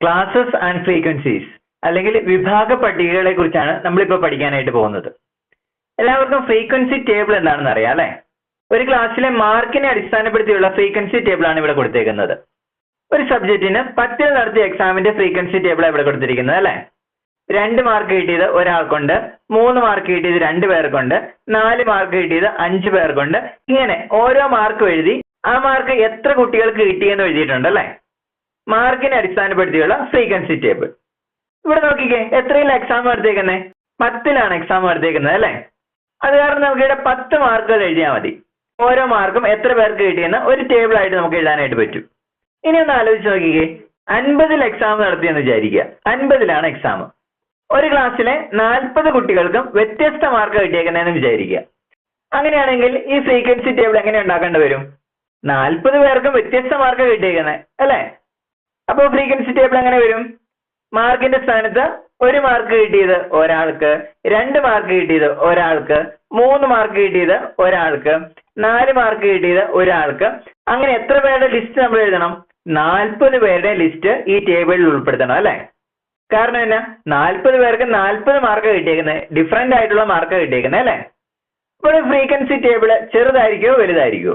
Classes and frequencies അല്ലെങ്കിൽ വിഭാഗ പട്ടികകളെ കുറിച്ചാണ് നമ്മളിപ്പോൾ പഠിക്കാനായിട്ട് പോകുന്നത്. എല്ലാവർക്കും ഫ്രീക്വൻസി ടേബിൾ എന്താണെന്ന് അറിയാം അല്ലെ? ഒരു ക്ലാസ്സിലെ മാർക്കിനെ അടിസ്ഥാനപ്പെടുത്തിയുള്ള ഫ്രീക്വൻസി ടേബിൾ ആണ് ഇവിടെ കൊടുത്തേക്കുന്നത്. ഒരു സബ്ജക്റ്റിന് പത്തിൽ നടത്തിയ എക്സാമിന്റെ ഫ്രീക്വൻസി ടേബിൾ ഇവിടെ കൊടുത്തിരിക്കുന്നത് അല്ലെ? രണ്ട് മാർക്ക് കിട്ടിയത് ഒരാൾക്കുണ്ട് മൂന്ന് മാർക്ക് കിട്ടിയത് രണ്ട് പേർക്കുണ്ട് നാല് മാർക്ക് കിട്ടിയത് അഞ്ച് പേർക്കുണ്ട് ഇങ്ങനെ ഓരോ മാർക്കും എഴുതി ആ മാർക്ക് എത്ര കുട്ടികൾക്ക് കിട്ടിയെന്ന് എഴുതിയിട്ടുണ്ട് അല്ലെ? മാർക്കിനെ അടിസ്ഥാനപ്പെടുത്തിയുള്ള ഫ്രീക്വൻസി ടേബിൾ ഇവിടെ നോക്കിക്കേ എത്രയില്ല എക്സാം എടുത്തേക്കുന്നത് പത്തിലാണ് എക്സാം എടുത്തേക്കുന്നത് അല്ലേ? അത് കാരണം നമുക്ക് ഇവിടെ പത്ത് മാർക്കുകൾ എഴുതിയാൽ മതി. ഓരോ മാർക്കും എത്ര പേർക്ക് കിട്ടിയെന്ന് ഒരു ടേബിൾ ആയിട്ട് നമുക്ക് എഴുതാനായിട്ട് പറ്റും. ഇനി ഒന്ന് ആലോചിച്ച് നോക്കിക്കേ. അൻപതിൽ എക്സാം നടത്തിയെന്ന് വിചാരിക്കുക. അൻപതിലാണ് എക്സാം ഒരു ക്ലാസ്സിലെ നാൽപ്പത് കുട്ടികൾക്കും വ്യത്യസ്ത മാർക്ക് കിട്ടിയേക്കുന്നതെന്ന് വിചാരിക്കുക. അങ്ങനെയാണെങ്കിൽ ഈ ഫ്രീക്വൻസി ടേബിൾ എങ്ങനെ ഉണ്ടാക്കേണ്ടി വരും? നാൽപ്പത് പേർക്കും വ്യത്യസ്ത മാർക്ക് കിട്ടിയേക്കുന്നത് അല്ലേ? അപ്പോൾ ഫ്രീക്വൻസി ടേബിൾ എങ്ങനെ വരും? മാർക്കിന്റെ സ്ഥാനത്ത് ഒരു മാർക്ക് കിട്ടിയത് ഒരാൾക്ക് രണ്ട് മാർക്ക് കിട്ടിയത് ഒരാൾക്ക് മൂന്ന് മാർക്ക് കിട്ടിയത് ഒരാൾക്ക് നാല് മാർക്ക് കിട്ടിയത് ഒരാൾക്ക്. അങ്ങനെ എത്ര പേരുടെ ലിസ്റ്റ് നമ്മൾ എഴുതണം? നാൽപ്പത് പേരുടെ ലിസ്റ്റ് ഈ ടേബിളിൽ ഉൾപ്പെടുത്തണം അല്ലെ? കാരണം എന്നാ? നാൽപ്പത് പേർക്ക് നാൽപ്പത് മാർക്ക് കിട്ടിയേക്കുന്നത് ഡിഫറെന്റ് ആയിട്ടുള്ള മാർക്ക് കിട്ടിയേക്കുന്നത് അല്ലെ? അപ്പോൾ ഫ്രീക്വൻസി ടേബിൾ ചെറുതായിരിക്കോ വലുതായിരിക്കോ?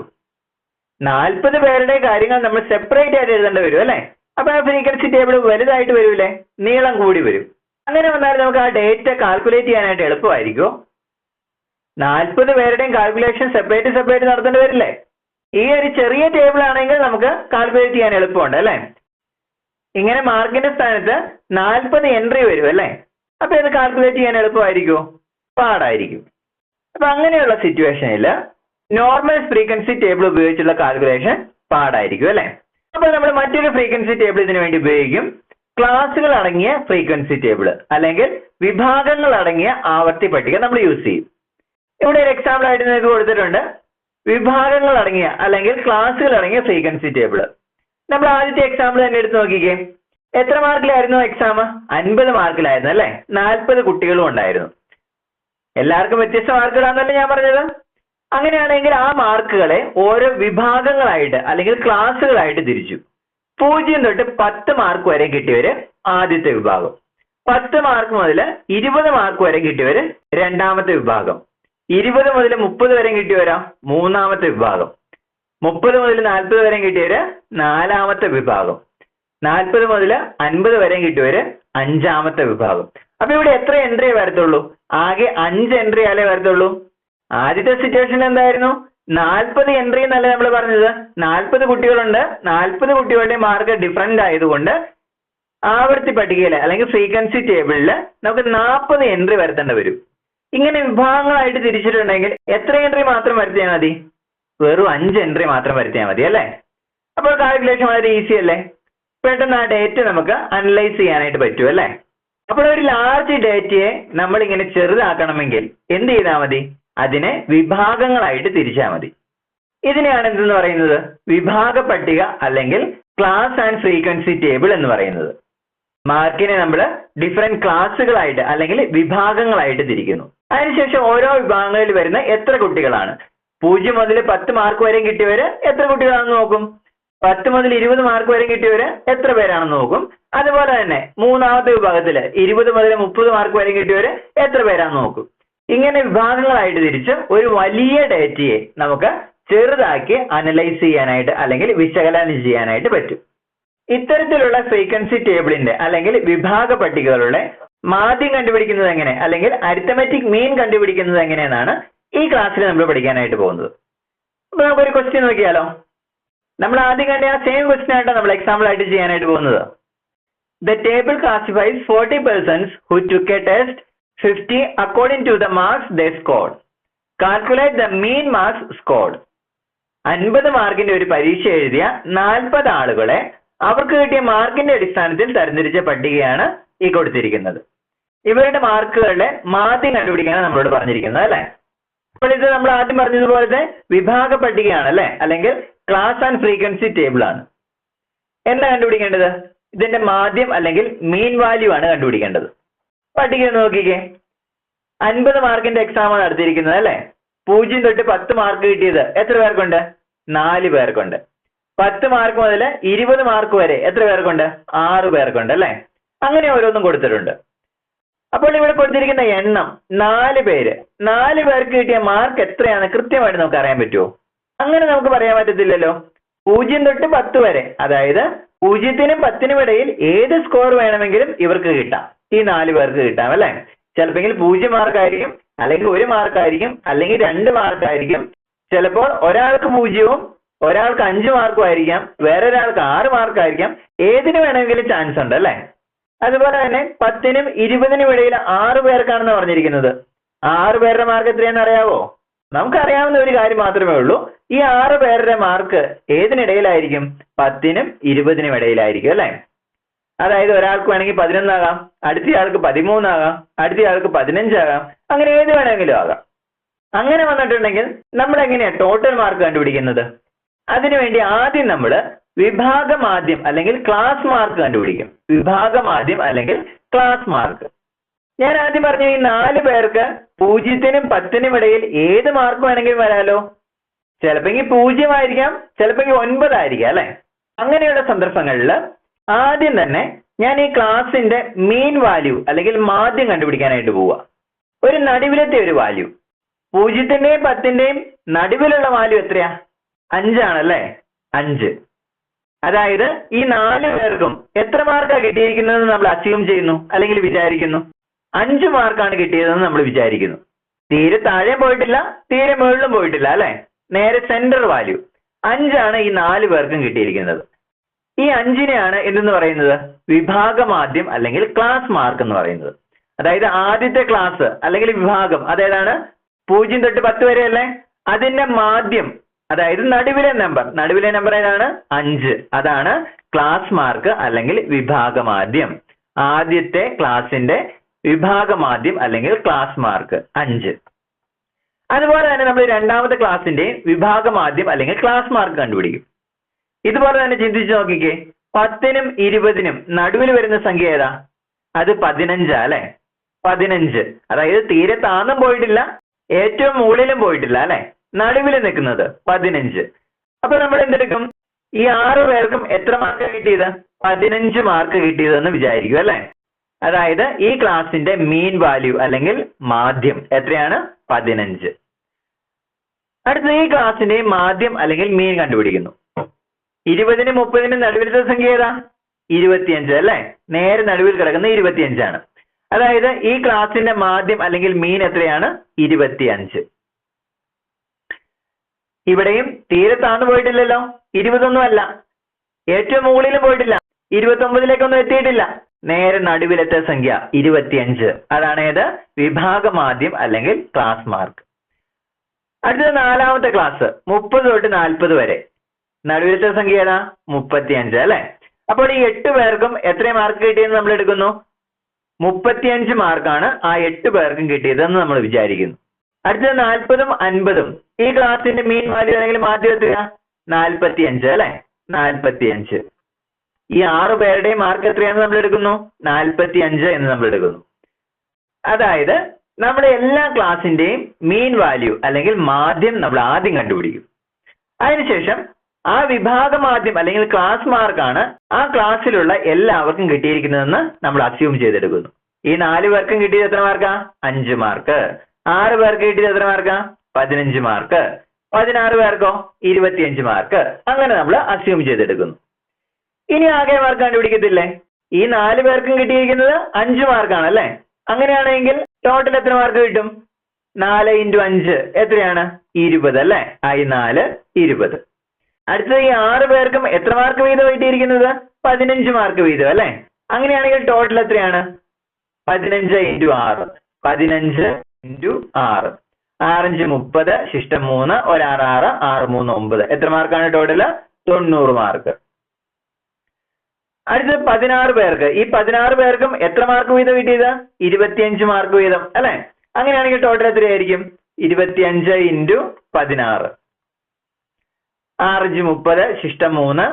നാൽപ്പത് പേരുടെ കാര്യങ്ങൾ നമ്മൾ സെപ്പറേറ്റ് ആയിട്ട് എഴുതേണ്ടി വരും അല്ലെ? അപ്പൊ ആ ഫ്രീക്വൻസി ടേബിൾ വലുതായിട്ട് വരൂലേ? നീളം കൂടി വരും. അങ്ങനെ വന്നാൽ നമുക്ക് ആ ഡേറ്റ കാൽക്കുലേറ്റ് ചെയ്യാനായിട്ട് എളുപ്പമായിരിക്കും? നാൽപ്പത് പേരുടെയും കാൽക്കുലേഷൻ സെപ്പറേറ്റ് സെപ്പറേറ്റ് നടത്തേണ്ടി വരില്ലേ? ഈ ഒരു ചെറിയ ടേബിൾ ആണെങ്കിൽ നമുക്ക് കാൽക്കുലേറ്റ് ചെയ്യാൻ എളുപ്പമുണ്ട് അല്ലേ? ഇങ്ങനെ മാർക്കിന്റെ സ്ഥാനത്ത് നാൽപ്പത് എൻട്രി വരും അല്ലേ? അപ്പൊ ഇത് കാൽക്കുലേറ്റ് ചെയ്യാൻ എളുപ്പമായിരിക്കുമോ പാടായിരിക്കും. അപ്പൊ അങ്ങനെയുള്ള സിറ്റുവേഷനിൽ നോർമൽ ഫ്രീക്വൻസി ടേബിൾ ഉപയോഗിച്ചുള്ള കാൽക്കുലേഷൻ പാടായിരിക്കും അല്ലെ? അപ്പോൾ നമ്മൾ മറ്റൊരു ഫ്രീക്വൻസി ടേബിൾ ഇതിനു വേണ്ടി ഉപയോഗിക്കും. ക്ലാസുകൾ അടങ്ങിയ ഫ്രീക്വൻസി ടേബിൾ അല്ലെങ്കിൽ വിഭാഗങ്ങൾ അടങ്ങിയ ആവർത്തി പട്ടിക നമ്മൾ യൂസ് ചെയ്യും. ഇവിടെ ഒരു എക്സാമ്പിൾ ആയിട്ട് നിങ്ങൾക്ക് കൊടുത്തിട്ടുണ്ട്. വിഭാഗങ്ങൾ അടങ്ങിയ അല്ലെങ്കിൽ ക്ലാസുകൾ അടങ്ങിയ ഫ്രീക്വൻസി ടേബിൾ നമ്മൾ ആദ്യത്തെ എക്സാമ്പിൾ തന്നെ എടുത്ത് നോക്കിക്കേ. എത്ര മാർക്കിലായിരുന്നു എക്സാം അൻപത് മാർക്കിലായിരുന്നു അല്ലെ? നാൽപ്പത് കുട്ടികളും ഉണ്ടായിരുന്നു. എല്ലാവർക്കും വ്യത്യസ്ത മാർക്കുകളാണെന്നല്ലേ ഞാൻ പറഞ്ഞത്? അങ്ങനെയാണെങ്കിൽ ആ മാർക്കുകളെ ഓരോ വിഭാഗങ്ങളായിട്ട് അല്ലെങ്കിൽ ക്ലാസ്സുകളായിട്ട് തിരിച്ചു. പൂജ്യം തൊട്ട് പത്ത് മാർക്ക് വരെ കിട്ടിയവര് ആദ്യത്തെ വിഭാഗം. പത്ത് മാർക്ക് മുതൽ ഇരുപത് മാർക്ക് വരെ കിട്ടിയവര് രണ്ടാമത്തെ വിഭാഗം. ഇരുപത് മുതൽ മുപ്പത് വരെ കിട്ടിയവരാ മൂന്നാമത്തെ വിഭാഗം. മുപ്പത് മുതൽ നാൽപ്പത് വരെ കിട്ടിയവര് നാലാമത്തെ വിഭാഗം. നാൽപ്പത് മുതൽ അൻപത് വരെ കിട്ടിയവര് അഞ്ചാമത്തെ വിഭാഗം. അപ്പൊ ഇവിടെ എത്ര എൻട്രി വരത്തുള്ളൂ? ആകെ അഞ്ച് എൻട്രി ആലേ വരത്തുള്ളൂ. ആദ്യത്തെ സിറ്റുവേഷൻ എന്തായിരുന്നു? നാൽപ്പത് എൻട്രി എന്നല്ല നമ്മൾ പറഞ്ഞത്? നാൽപ്പത് കുട്ടികളുണ്ട്. നാൽപ്പത് കുട്ടികളുടെ മാർക്ക് ഡിഫറെന്റ് ആയതുകൊണ്ട് ആവർത്തി പട്ടികയിൽ അല്ലെങ്കിൽ ഫ്രീക്വൻസി ടേബിളിൽ നമുക്ക് നാൽപ്പത് എൻട്രി വരുത്തേണ്ടി വരും. ഇങ്ങനെ വിഭാഗങ്ങളായിട്ട് തിരിച്ചിട്ടുണ്ടെങ്കിൽ എത്ര എൻട്രി മാത്രം വരുത്തിയാൽ മതി? വെറും അഞ്ച് എൻട്രി മാത്രം വരുത്തിയാൽ മതി അല്ലേ? അപ്പോൾ കാൽക്കുലേഷൻ വളരെ ഈസി അല്ലേ? പെട്ടെന്ന് ആ ഡേറ്റ നമുക്ക് അനലൈസ് ചെയ്യാനായിട്ട് പറ്റും അല്ലേ? അപ്പോൾ ഒരു ലാർജ് ഡേറ്റയെ നമ്മൾ ഇങ്ങനെ ചെറുതാക്കണമെങ്കിൽ എന്ത് ചെയ്താൽ മതി? അതിനെ വിഭാഗങ്ങളായിട്ട് തിരിച്ചാൽ മതി. ഇതിനെയാണ് എന്തെന്ന് പറയുന്നത്? വിഭാഗ പട്ടിക അല്ലെങ്കിൽ ക്ലാസ് ആൻഡ് ഫ്രീക്വൻസി ടേബിൾ എന്ന് പറയുന്നത്. മാർക്കിനെ നമ്മൾ ഡിഫറെന്റ് ക്ലാസ്സുകളായിട്ട് അല്ലെങ്കിൽ വിഭാഗങ്ങളായിട്ട് തിരിക്കുന്നു. അതിനുശേഷം ഓരോ വിഭാഗങ്ങളിൽ വരുന്ന എത്ര കുട്ടികളാണ്? പൂജ്യം മുതൽ പത്ത് മാർക്ക് വരെയും കിട്ടിയവര് എത്ര കുട്ടികളാണെന്ന് നോക്കും? പത്ത് മുതൽ ഇരുപത് മാർക്ക് വരെയും കിട്ടിയവര് എത്ര പേരാണെന്ന് നോക്കും? അതുപോലെ തന്നെ മൂന്നാമത്തെ വിഭാഗത്തിൽ ഇരുപത് മുതൽ മുപ്പത് മാർക്ക് വരെയും കിട്ടിയവര് എത്ര പേരാണെന്ന് നോക്കും? ഇങ്ങനെ വിഭാഗങ്ങളായിട്ട് തിരിച്ച് ഒരു വലിയ ഡേറ്റയെ നമുക്ക് ചെറുതാക്കി അനലൈസ് ചെയ്യാനായിട്ട് അല്ലെങ്കിൽ വിശകലനം ചെയ്യാനായിട്ട് പറ്റും. ഇത്തരത്തിലുള്ള ഫ്രീക്വൻസി ടേബിളിന്റെ അല്ലെങ്കിൽ വിഭാഗ പട്ടികകളുടെ മാധ്യം കണ്ടുപിടിക്കുന്നത് എങ്ങനെ? അല്ലെങ്കിൽ അരിത്തമെറ്റിക് മീൻ കണ്ടുപിടിക്കുന്നത് എങ്ങനെയെന്നാണ് ഈ ക്ലാസ്സിൽ നമ്മൾ പഠിക്കാനായിട്ട് പോകുന്നത്. അപ്പൊ നമുക്കൊരു ക്വസ്റ്റ്യൻ നോക്കിയാലോ? നമ്മൾ ആദ്യം കണ്ട ആ സെയിം ക്വസ്റ്റ്യൻ ആയിട്ടാണ് നമ്മൾ എക്സാമ്പിൾ ആയിട്ട് ചെയ്യാനായിട്ട് പോകുന്നത്. The table classifies forty persons who took a test fifty according to the marks the scored calculate the mean marks scored അൻപത് മാർക്കിന്റെ ഒരു പരീക്ഷ എഴുതിയ നാൽപ്പത് ആളുകളെ അവർക്ക് കിട്ടിയ മാർക്കിന്റെ അടിസ്ഥാനത്തിൽ തരംതിരിച്ച പട്ടികയാണ് ഈ കൊടുത്തിരിക്കുന്നത്. ഇവരുടെ മാർക്കുകളുടെ മാധ്യം കണ്ടുപിടിക്കാനാണ് നമ്മളോട് പറഞ്ഞിരിക്കുന്നത് അല്ലെ? അപ്പോൾ ഇത് നമ്മൾ ആദ്യം പറഞ്ഞതുപോലത്തെ വിഭാഗ പട്ടികയാണ് അല്ലെ? അല്ലെങ്കിൽ ക്ലാസ് ആൻഡ് ഫ്രീക്വൻസി ടേബിൾ ആണ്. എന്താ കണ്ടുപിടിക്കേണ്ടത്? ഇതിന്റെ മാധ്യം അല്ലെങ്കിൽ മീൻ വാല്യൂ ആണ് കണ്ടുപിടിക്കേണ്ടത്. പട്ടിക നോക്കിക്കേ. അൻപത് മാർക്കിന്റെ എക്സാം ആണ് നടത്തിയിരിക്കുന്നത് അല്ലെ? പൂജ്യം തൊട്ട് പത്ത് മാർക്ക് കിട്ടിയത് എത്ര പേർക്കുണ്ട്? നാല് പേർക്കുണ്ട്. പത്ത് മാർക്ക് മുതൽ ഇരുപത് മാർക്ക് വരെ എത്ര പേർക്കുണ്ട്? ആറ് പേർക്കുണ്ട് അല്ലെ? അങ്ങനെ ഓരോന്നും കൊടുത്തിട്ടുണ്ട്. അപ്പോൾ ഇവിടെ കൊടുത്തിരിക്കുന്ന എണ്ണം നാല് പേര്. നാല് പേർക്ക് കിട്ടിയ മാർക്ക് എത്രയാണ് കൃത്യമായിട്ട് നമുക്ക് അറിയാൻ പറ്റുമോ? അങ്ങനെ നമുക്ക് പറയാൻ പറ്റത്തില്ലല്ലോ. പൂജ്യം തൊട്ട് പത്ത് വരെ. അതായത് പൂജ്യത്തിനും പത്തിനും ഇടയിൽ ഏത് സ്കോർ വേണമെങ്കിലും ഇവർക്ക് കിട്ടാം. ഈ നാല് പേർക്ക് കിട്ടാം അല്ലെ? ചിലപ്പോൾ പൂജ്യം മാർക്കായിരിക്കും അല്ലെങ്കിൽ ഒരു മാർക്കായിരിക്കും അല്ലെങ്കിൽ രണ്ട് മാർക്കായിരിക്കും. ചിലപ്പോൾ ഒരാൾക്ക് പൂജ്യവും ഒരാൾക്ക് അഞ്ച് മാർക്കും ആയിരിക്കാം വേറെ ഒരാൾക്ക് ആറ് മാർക്കായിരിക്കാം. ഏതിന് വേണമെങ്കിലും ചാൻസ് ഉണ്ട് അല്ലെ? അതുപോലെ തന്നെ പത്തിനും ഇരുപതിനും ഇടയിൽ ആറ് പേർക്കാണെന്ന് പറഞ്ഞിരിക്കുന്നത്. ആറ് പേരുടെ മാർക്ക് എത്രയാണെന്ന് അറിയാവോ? നമുക്കറിയാവുന്ന ഒരു കാര്യം മാത്രമേ ഉള്ളൂ. ഈ ആറ് പേരുടെ മാർക്ക് ഏതിനിടയിലായിരിക്കും? പത്തിനും ഇരുപതിനും ഇടയിലായിരിക്കും അല്ലെ? അതായത് ഒരാൾക്ക് വേണമെങ്കിൽ പതിനൊന്നാകാം അടുത്തയാൾക്ക് പതിമൂന്നാകാം അടുത്തയാൾക്ക് പതിനഞ്ചാകാം അങ്ങനെ ഏത് വേണമെങ്കിലും ആകാം. അങ്ങനെ വന്നിട്ടുണ്ടെങ്കിൽ നമ്മൾ എങ്ങനെയാണ് ടോട്ടൽ മാർക്ക് കണ്ടുപിടിക്കുന്നത് അതിനുവേണ്ടി ആദ്യം നമ്മൾ വിഭാഗം ആദ്യം അല്ലെങ്കിൽ ക്ലാസ് മാർക്ക് കണ്ടുപിടിക്കും. വിഭാഗം ആദ്യം അല്ലെങ്കിൽ ക്ലാസ് മാർക്ക് ഞാൻ ആദ്യം പറഞ്ഞു ഈ നാല് പേർക്ക് പൂജ്യത്തിനും പത്തിനും ഇടയിൽ ഏത് മാർക്ക് വേണമെങ്കിലും വരാലോ? ചിലപ്പോൾ പൂജ്യമായിരിക്കാം ചിലപ്പോൾ ഒൻപതായിരിക്കാം അല്ലെ? അങ്ങനെയുള്ള സന്ദർഭങ്ങളിൽ ആദ്യം തന്നെ ഞാൻ ഈ ക്ലാസിന്റെ മീൻ വാല്യൂ അല്ലെങ്കിൽ മാധ്യം കണ്ടുപിടിക്കാനായിട്ട് പോവുക. ഒരു നടുവിലത്തെ ഒരു വാല്യൂ പൂജ്യത്തിന്റെയും പത്തിന്റെയും നടുവിലുള്ള വാല്യൂ എത്രയാ? അഞ്ചാണല്ലേ? അഞ്ച്. അതായത് ഈ നാല് പേർക്കും എത്ര മാർക്കാണ് കിട്ടിയിരിക്കുന്നതെന്ന് നമ്മൾ അസ്യൂം ചെയ്യുന്നു അല്ലെങ്കിൽ വിചാരിക്കുന്നു? അഞ്ച് മാർക്കാണ് കിട്ടിയതെന്ന് നമ്മൾ വിചാരിക്കുന്നു. തീരെ താഴെ പോയിട്ടില്ല തീരെ മുകളിലും പോയിട്ടില്ല അല്ലെ? നേരെ സെന്റർ വാല്യൂ അഞ്ചാണ് ഈ നാല് പേർക്കും കിട്ടിയിരിക്കുന്നത്. ഈ അഞ്ചിനെയാണ് എന്തെന്ന് പറയുന്നത്? വിഭാഗമാദ്യം അല്ലെങ്കിൽ ക്ലാസ് മാർക്ക് എന്ന് പറയുന്നത്. അതായത് ആദ്യത്തെ ക്ലാസ് അല്ലെങ്കിൽ വിഭാഗം. അതേതാണ്? പൂജ്യം തൊട്ട് പത്ത് വരെ അല്ലേ? അതിന്റെ മാധ്യം അതായത് നടുവിലെ നമ്പർ നടുവിലെ നമ്പർ ഏതാണ്? അഞ്ച്. അതാണ് ക്ലാസ് മാർക്ക് അല്ലെങ്കിൽ വിഭാഗമാദ്യം. ആദ്യത്തെ ക്ലാസിന്റെ വിഭാഗമാദ്യം അല്ലെങ്കിൽ ക്ലാസ് മാർക്ക് അഞ്ച്. അതുപോലെ തന്നെ നമ്മൾ രണ്ടാമത്തെ ക്ലാസിന്റെ വിഭാഗമാദ്യം അല്ലെങ്കിൽ ക്ലാസ് മാർക്ക് കണ്ടുപിടിക്കും. ഇതുപോലെ തന്നെ ചിന്തിച്ചു നോക്കിക്കേ. പത്തിനും ഇരുപതിനും നടുവിൽ വരുന്ന സംഖ്യ ഏതാ? അത് പതിനഞ്ചാ അല്ലെ? പതിനഞ്ച്. അതായത് തീരെ താന്നും പോയിട്ടില്ല ഏറ്റവും മുകളിലും പോയിട്ടില്ല അല്ലെ? നടുവിൽ നിൽക്കുന്നത് പതിനഞ്ച്. അപ്പൊ നമ്മൾ എന്തെടുക്കും? ഈ ആറ് പേർക്കും എത്ര മാർക്ക് കിട്ടിയത്? പതിനഞ്ച് മാർക്ക് കിട്ടിയതെന്ന് വിചാരിക്കും അല്ലെ? അതായത് ഈ ക്ലാസിന്റെ മീൻ വാല്യൂ അല്ലെങ്കിൽ മാധ്യം എത്രയാണ്? പതിനഞ്ച്. അടുത്ത ഈ ക്ലാസിന്റെ മാധ്യം അല്ലെങ്കിൽ മീൻ കണ്ടുപിടിക്കുന്നു. ഇരുപതിനും മുപ്പതിനും നടുവിലത്തെ സംഖ്യ ഏതാ? ഇരുപത്തിയഞ്ച് അല്ലെ? നേരെ നടുവിൽ കിടക്കുന്ന ഇരുപത്തിയഞ്ചാണ്. അതായത് ഈ ക്ലാസിന്റെ മാധ്യം അല്ലെങ്കിൽ മീൻ എത്രയാണ്? ഇരുപത്തിയഞ്ച്. ഇവിടെയും തീരെ പോയിട്ടില്ലല്ലോ. ഇരുപതൊന്നും അല്ല. ഏറ്റവും മുകളിൽ പോയിട്ടില്ല. ഇരുപത്തി ഒമ്പതിലേക്കൊന്നും എത്തിയിട്ടില്ല. നേരെ നടുവിലത്തെ സംഖ്യ ഇരുപത്തിയഞ്ച്. അതാണ് വിഭാഗമാദ്യം അല്ലെങ്കിൽ ക്ലാസ് മാർക്ക് അടുത്തത് നാലാമത്തെ ക്ലാസ് മുപ്പത് തൊട്ട് നാൽപ്പത് വരെ. നടുവിലത്തെ സംഖ്യ ഏതാ? മുപ്പത്തിയഞ്ച് അല്ലെ? അപ്പോൾ ഈ എട്ട് പേർക്കും എത്ര മാർക്ക് കിട്ടിയെന്ന് നമ്മൾ എടുക്കുന്നു? മുപ്പത്തിയഞ്ച് മാർക്കാണ് ആ എട്ട് പേർക്കും കിട്ടിയതെന്ന് നമ്മൾ വിചാരിക്കുന്നു. അടുത്തത് നാൽപ്പതും അൻപതും. ഈ ക്ലാസിന്റെ മീൻ വാല്യൂ അല്ലെങ്കിൽ മാധ്യം നാൽപ്പത്തി നാൽപ്പത്തിയഞ്ച് അല്ലെ? നാൽപ്പത്തിയഞ്ച്. ഈ ആറ് പേരുടെയും മാർക്ക് എത്രയാണെന്ന് നമ്മൾ എടുക്കുന്നു? നാൽപ്പത്തി അഞ്ച് എന്ന് നമ്മൾ എടുക്കുന്നു. അതായത് നമ്മുടെ എല്ലാ ക്ലാസിന്റെയും മീൻ വാല്യൂ അല്ലെങ്കിൽ മാധ്യം നമ്മൾ ആദ്യം കണ്ടുപിടിക്കും. അതിനുശേഷം ആ വിഭാഗമാദ്യം അല്ലെങ്കിൽ ക്ലാസ് മാർക്കാണ് ആ ക്ലാസ്സിലുള്ള എല്ലാവർക്കും കിട്ടിയിരിക്കുന്നതെന്ന് നമ്മൾ അസ്യൂം ചെയ്തെടുക്കുന്നു. ഈ നാല് പേർക്കും കിട്ടിയത് എത്ര മാർക്കാ അഞ്ച് മാർക്ക് ആറ് പേർക്ക് കിട്ടിയത് എത്ര മാർക്കാ പതിനഞ്ച് മാർക്ക് പതിനാറ് പേർക്കോ? ഇരുപത്തിയഞ്ച് മാർക്ക് അങ്ങനെ നമ്മൾ അസ്യൂം ചെയ്തെടുക്കുന്നു. ഇനി ആകെ മാർക്ക് കണ്ടുപിടിക്കത്തില്ലേ? ഈ നാല് പേർക്കും കിട്ടിയിരിക്കുന്നത് അഞ്ച് മാർക്കാണ് അല്ലേ? അങ്ങനെയാണെങ്കിൽ ടോട്ടൽ എത്ര മാർക്ക് കിട്ടും? നാല് ഇന്റു അഞ്ച് എത്രയാണ്? ഇരുപത് അല്ലേ? ആയി നാല് ഇരുപത്. അടുത്തത് ഈ ആറ് പേർക്കും എത്ര മാർക്ക് വീതം കിട്ടിയിരിക്കുന്നത്? പതിനഞ്ച് മാർക്ക് വീതം അല്ലെ? അങ്ങനെയാണെങ്കിൽ ടോട്ടൽ എത്രയാണ്? പതിനഞ്ച് ഇന്റു ആറ്. പതിനഞ്ച് ഇന്റു ആറ്. ആറഞ്ച് മുപ്പത് ശിഷ്ടം മൂന്ന് ഒരാറ് ആറ് ആറ് മൂന്ന് ഒമ്പത്. എത്ര മാർക്കാണ് ടോട്ടൽ തൊണ്ണൂറ് മാർക്ക് അടുത്തത് പതിനാറ് പേർക്ക്. ഈ പതിനാറ് പേർക്കും എത്ര മാർക്ക് വീതം കിട്ടിയത്? ഇരുപത്തിയഞ്ച് മാർക്ക് വീതം അല്ലെ? അങ്ങനെയാണെങ്കിൽ ടോട്ടൽ എത്രയായിരിക്കും? ഇരുപത്തിയഞ്ച് ഇന്റു പതിനാറ്. ആറഞ്ച് മുപ്പത് ശിഷ്ടം മൂന്ന്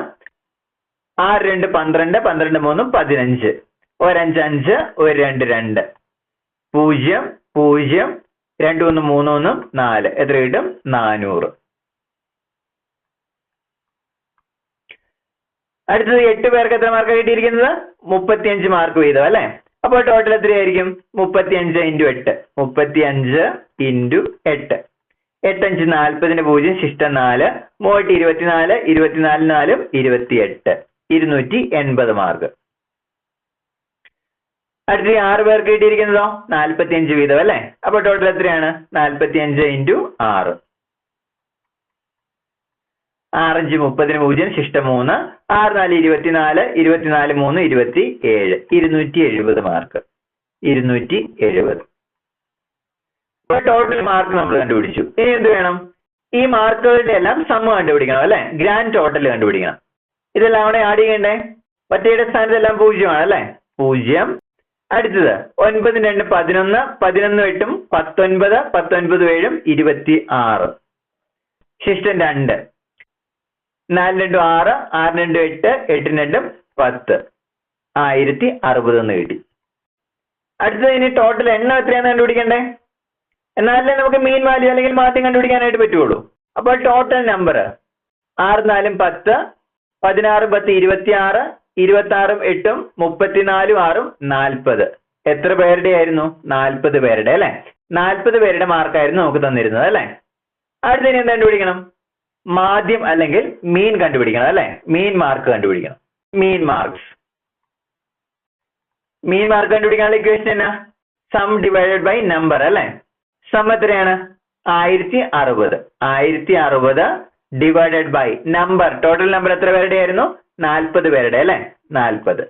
ആറ് രണ്ട് പന്ത്രണ്ട് പന്ത്രണ്ട് മൂന്നും പതിനഞ്ച്. ഒരഞ്ച് അഞ്ച് ഒരു രണ്ട്. രണ്ട് പൂജ്യം പൂജ്യം രണ്ട് ഒന്ന് മൂന്ന് ഒന്നും നാല്. എത്ര കിട്ടും? നാനൂറ്. അടുത്തത് എട്ട് പേർക്ക് എത്ര മാർക്ക് കിട്ടിയിരിക്കുന്നത്? മുപ്പത്തിയഞ്ച് മാർക്ക് വീതം അല്ലെ? അപ്പോൾ ടോട്ടൽ എത്രയായിരിക്കും? മുപ്പത്തിയഞ്ച് ഇന്റു എട്ട്. മുപ്പത്തിയഞ്ച് ഇന്റു എട്ട്. എട്ടഞ്ച് നാൽപ്പതിന് പൂജ്യം ശിഷ്ടം നാല് മൂവട്ട് ഇരുപത്തിനാല് ഇരുപത്തിനാല് നാലും ഇരുപത്തിയെട്ട്. ഇരുന്നൂറ്റി എൺപത് മാർക്ക്. അടുത്ത ആറ് പേർക്ക് കിട്ടിയിരിക്കുന്നതോ? നാൽപ്പത്തിയഞ്ച് വീതം അല്ലെ? അപ്പൊ ടോട്ടൽ എത്രയാണ്? നാൽപ്പത്തിയഞ്ച് ഇന്റു ആറ്. ആറഞ്ച് മുപ്പതിന് പൂജ്യം ശിഷ്ടം മൂന്ന് ആറ് നാല് ഇരുപത്തിനാല് ഇരുപത്തിനാല് മൂന്ന് ഇരുപത്തി ഏഴ് ഇരുന്നൂറ്റി എഴുപത് മാർക്ക്. ഇരുന്നൂറ്റി എഴുപത്. ടോട്ടൽ മാർക്ക് നമ്മൾ കണ്ടുപിടിച്ചു. ഇനി എന്ത് വേണം? ഈ മാർക്കുകളുടെ എല്ലാം സമ്മ കണ്ടുപിടിക്കണം അല്ലെ? ഗ്രാൻഡ് ടോട്ടൽ കണ്ടുപിടിക്കണം. ഇതെല്ലാം അവിടെ ആഡ് ചെയ്യണ്ടേ? ഒറ്റയുടെ സ്ഥാനത്ത് എല്ലാം പൂജ്യമാണ് അല്ലെ? പൂജ്യം. അടുത്തത് ഒൻപത് രണ്ട് പതിനൊന്ന് പതിനൊന്ന് എട്ടും പത്തൊൻപത് പത്തൊൻപത് ഏഴും ഇരുപത്തി ആറ്. ശിഷ്ടം രണ്ട്. നാല് രണ്ടും ആറ് ആറ് രണ്ടും എട്ട് എട്ട് രണ്ടും പത്ത്. ആയിരത്തി അറുപത് എന്ന് കിട്ടി. അടുത്തത് ഇനി ടോട്ടൽ എണ്ണം എത്രയാണെന്ന് കണ്ടുപിടിക്കണ്ടേ? എന്നാലേ നമുക്ക് മീൻ വാല്യൂ അല്ലെങ്കിൽ മാറ്റം കണ്ടുപിടിക്കാനായിട്ട് പറ്റുള്ളൂ. അപ്പോൾ ടോട്ടൽ നമ്പർ ആറ് നാലും പത്ത് പതിനാറ് പത്ത് ഇരുപത്തി ആറ് ഇരുപത്തി ആറും എട്ടും മുപ്പത്തിനാലും ആറും നാൽപ്പത്. എത്ര പേരുടെ ആയിരുന്നു? നാൽപ്പത് പേരുടെ അല്ലെ? നാൽപ്പത് പേരുടെ മാർക്കായിരുന്നു നമുക്ക് തന്നിരുന്നത് അല്ലെ? അടുത്തതിന് എന്താ കണ്ടുപിടിക്കണം? മാധ്യം അല്ലെങ്കിൽ മീൻ കണ്ടുപിടിക്കണം അല്ലെ? മീൻ മാർക്ക് കണ്ടുപിടിക്കണം. മീൻ മാർക്സ് മീൻ മാർക്ക് കണ്ടുപിടിക്കാനുള്ള ഇക്വേഷൻ എന്നാ? സം ഡിവൈഡഡ് ബൈ നമ്പർ അല്ലെ? സം എത്രയാണ് ആയിരത്തി അറുപത്. ആയിരത്തി അറുപത് divided by number total number എത്ര പേരുടെ ആയിരുന്നു? നാൽപ്പത് പേരുടെ അല്ലെ? നാൽപ്പത്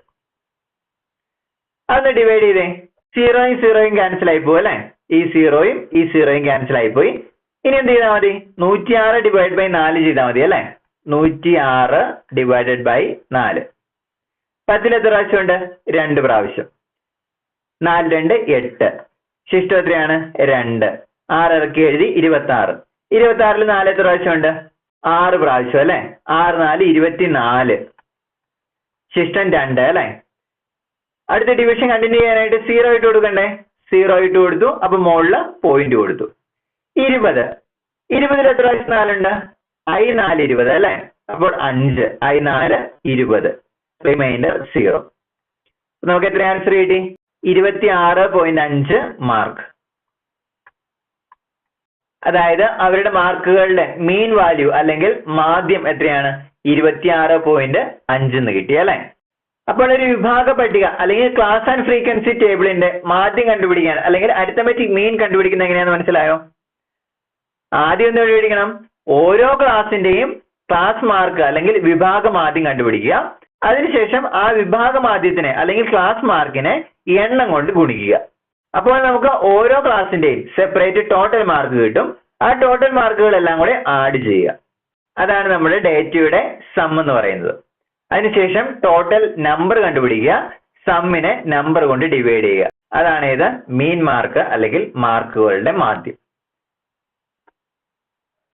അതൊന്ന് ഡിവൈഡ് ചെയ്തേ. സീറോയും സീറോയും ക്യാൻസൽ ആയി പോകും അല്ലെ? ഈ സീറോയും ഈ സീറോയും ക്യാൻസൽ ആയി പോയി. ഇനി എന്ത് ചെയ്താൽ മതി? നൂറ്റി ആറ് ഡിവൈഡ് ബൈ നാല് ചെയ്താൽ മതി അല്ലെ? നൂറ്റി ആറ് ഡിവൈഡഡ് ബൈ നാല്. പത്തിൽ എത്ര പ്രാവശ്യമുണ്ട്? രണ്ട് പ്രാവശ്യം. നാല് രണ്ട് എട്ട്. ശിഷ്ടം എത്രയാണ് രണ്ട്. ആറ് ഇറക്കി എഴുതി ഇരുപത്തി ആറ് ഇരുപത്തി ആറിൽ നാല് എത്ര പ്രാവശ്യം ഉണ്ട് ആറ് പ്രാവശ്യം അല്ലെ? ആറ് നാല് ഇരുപത്തിനാല്. ശിഷ്ടം രണ്ട് അല്ലെ? അടുത്ത ഡിവിഷൻ കണ്ടിന്യൂ ചെയ്യാനായിട്ട് സീറോ ഇട്ട് കൊടുക്കണ്ടേ? സീറോ ഇട്ട് കൊടുത്തു. അപ്പൊ മുകളിൽ പോയിന്റ് കൊടുത്തു. ഇരുപത്. ഇരുപതിൽ എത്ര പ്രാവശ്യം നാലുണ്ട്? ഐ നാല് ഇരുപത് അല്ലെ? അപ്പോൾ അഞ്ച്. ഐ നാല് ഇരുപത്. റിമൈൻഡർ സീറോ നമുക്ക് എത്ര ആൻസർ കിട്ടി? ഇരുപത്തി ആറ് പോയിന്റ് അഞ്ച് മാർക്ക് അതായത് അവരുടെ മാർക്കുകളുടെ മീൻ വാല്യൂ അല്ലെങ്കിൽ മാധ്യം എത്രയാണ്? ഇരുപത്തിയാറ് പോയിന്റ് അഞ്ചെന്ന് കിട്ടി അല്ലെ? അപ്പോൾ ഒരു വിഭാഗ പട്ടിക അല്ലെങ്കിൽ ക്ലാസ് ആൻഡ് ഫ്രീക്വൻസി ടേബിളിന്റെ മാധ്യം കണ്ടുപിടിക്കാൻ അല്ലെങ്കിൽ അരിത്തമെറ്റിക് മീൻ കണ്ടുപിടിക്കുന്നത് എങ്ങനെയാന്ന് മനസ്സിലായോ? ആദ്യം എന്ത് കണ്ടുപിടിക്കണം? ഓരോ ക്ലാസിന്റെയും ക്ലാസ് മാർക്ക് അല്ലെങ്കിൽ വിഭാഗം ആദ്യം കണ്ടുപിടിക്കുക. അതിനുശേഷം ആ വിഭാഗം ആദ്യത്തിനെ അല്ലെങ്കിൽ ക്ലാസ് മാർക്കിനെ എണ്ണം കൊണ്ട് ഗുണിക്കുക. അപ്പോൾ നമുക്ക് ഓരോ ക്ലാസിന്റെയും സെപ്പറേറ്റ് ടോട്ടൽ മാർക്ക് കിട്ടും. ആ ടോട്ടൽ മാർക്കുകളെല്ലാം കൂടി ആഡ് ചെയ്യുക. അതാണ് നമ്മുടെ ഡേറ്റയുടെ സം എന്ന് പറയുന്നത്. അതിനുശേഷം ടോട്ടൽ നമ്പർ കണ്ടുപിടിക്കുക. സമ്മിനെ നമ്പർ കൊണ്ട് ഡിവൈഡ് ചെയ്യുക. അതാണ് ഇത് മീൻ മാർക്ക് അല്ലെങ്കിൽ മാർക്കുകളുടെ മാധ്യം